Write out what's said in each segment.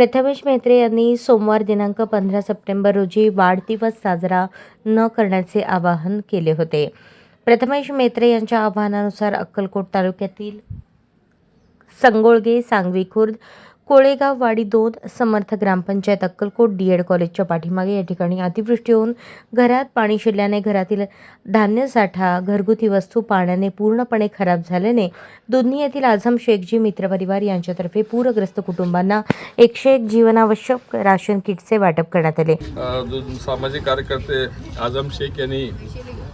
प्रथमेश मेहत्रे यांनी सोमवार दिनांक पंधरा सप्टेंबर रोजी वाढदिवस साजरा न करण्याचे आवाहन केले होते. प्रथमेश मेहत्रे यांच्या आवाहनानुसार अक्कलकोट तालुक्यातील संगोळगे सांगवी खुर्द कोळेगाव वाडी दोन समर्थ ग्रामपंचायत अक्कलकोट डी एड कॉलेजच्या पाठीमागे या ठिकाणी अतिवृष्टी होऊन घरात पाणी शिरल्याने घरातील धान्य साठा घरगुती वस्तू पाण्याने पूर्णपणे खराब झाल्याने दुधनी येथील आझम शेखजी मित्रपरिवार यांच्यातर्फे पूरग्रस्त कुटुंबांना एकशे एक जीवनावश्यक राशन किटचे वाटप करण्यात आले. सामाजिक कार्यकर्ते आझम शेख यांनी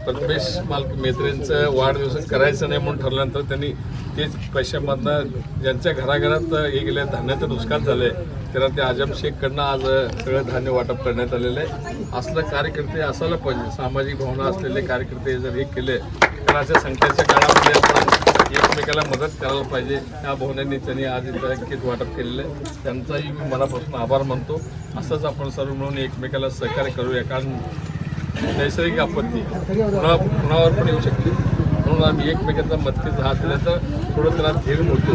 प्रथमेश मालक मेत्रेंचं वाढदिवस करायचं नाही म्हणून ठरल्यानंतर त्यांनी तेच पैशामधनं ज्यांच्या घराघरात हे गेले धान्याचं नुकसान झालं आहे त्यांना ते आजम शेखकडनं आज सगळं धान्य वाटप करण्यात आलेलं आहे. असलं कार्यकर्ते असायला पाहिजे सामाजिक भावना असलेले कार्यकर्ते जर हे केले तर अशा संख्येच्या काळामध्ये आपण एकमेकाला मदत करायला पाहिजे. त्या भावनेने त्यांनी आज इथं किट वाटप केलेलं आहे. त्यांचाही मी मनापासून आभार मानतो. असंच आपण सर्व मिळून एकमेकाला सहकार्य करूया. कारण नैसर्गिक आपत्ती. पुन्हा कुणावर पण येऊ शकते. म्हणून आम्ही एकमेकांचा मदतीचा हात दिला थोडं त्याला धीर मिळतो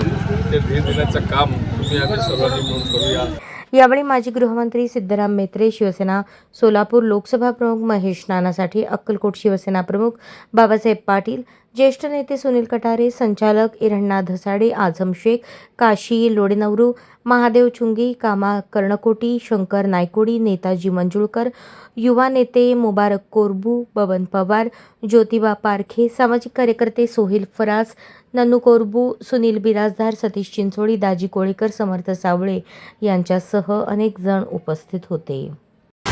ते धीर देण्याचं काम तुम्ही आम्ही सर्वांनी मिळून करूया. यावेळी माजी गृहमंत्री सिद्धराम मेत्रे शिवसेना सोलापूर लोकसभा प्रमुख महेश नानासाठी अक्कलकोट शिवसेना प्रमुख बाबासाहेब पाटील ज्येष्ठ नेते सुनील कटारे संचालक इरण्णा धसाडे आझम शेख काशी लोडेनवरू महादेव चुंगी कामा कर्णकोटी शंकर नायकोडी नेताजी मंजुळकर युवा नेते मुबारक कोरबू बबन पवार ज्योतिबा पारखे सामाजिक कार्यकर्ते सोहेल फराज नन्नू कोरबू सुनील बिराजदार सतीश चिंचोळी दाजी कोळेकर समर्थ सावळे यांच्यासह अनेक जण उपस्थित होते.